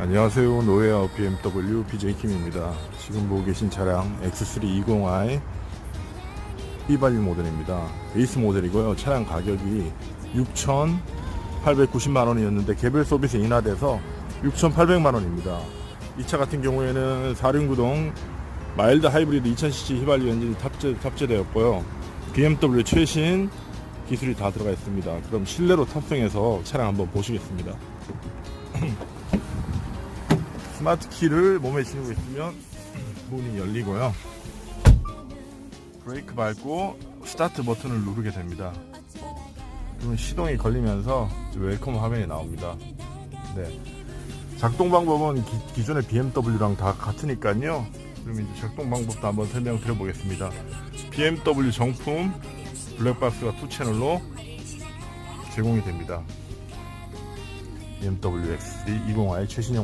안녕하세요. 노웨어 BMW BJ 킴입니다. 지금 보고 계신 차량 X320i 휘발유 모델입니다. 베이스 모델이고요. 차량 가격이 6,890만 원이었는데 개별 서비스 인하돼서 6,800만 원입니다. 이 차 같은 경우에는 4륜구동 마일드 하이브리드 2000cc 휘발유 엔진이 탑재, 탑재되었고요. BMW 최신 기술이 다 들어가 있습니다. 그럼 실내로 탑승해서 차량 한번 보시겠습니다. 스마트 키를 몸에 지니고 있으면 문이 열리고요. 브레이크 밟고 스타트 버튼을 누르게 됩니다. 그러면 시동이 걸리면서 웰컴 화면이 나옵니다. 네. 작동 방법은 기, 존의 BMW랑 다 같으니까요. 그럼 이제 작동 방법도 한번 설명드려 보겠습니다. BMW 정품 블랙박스가 투 채널로 제공이 됩니다. BMW X3 20i 최신형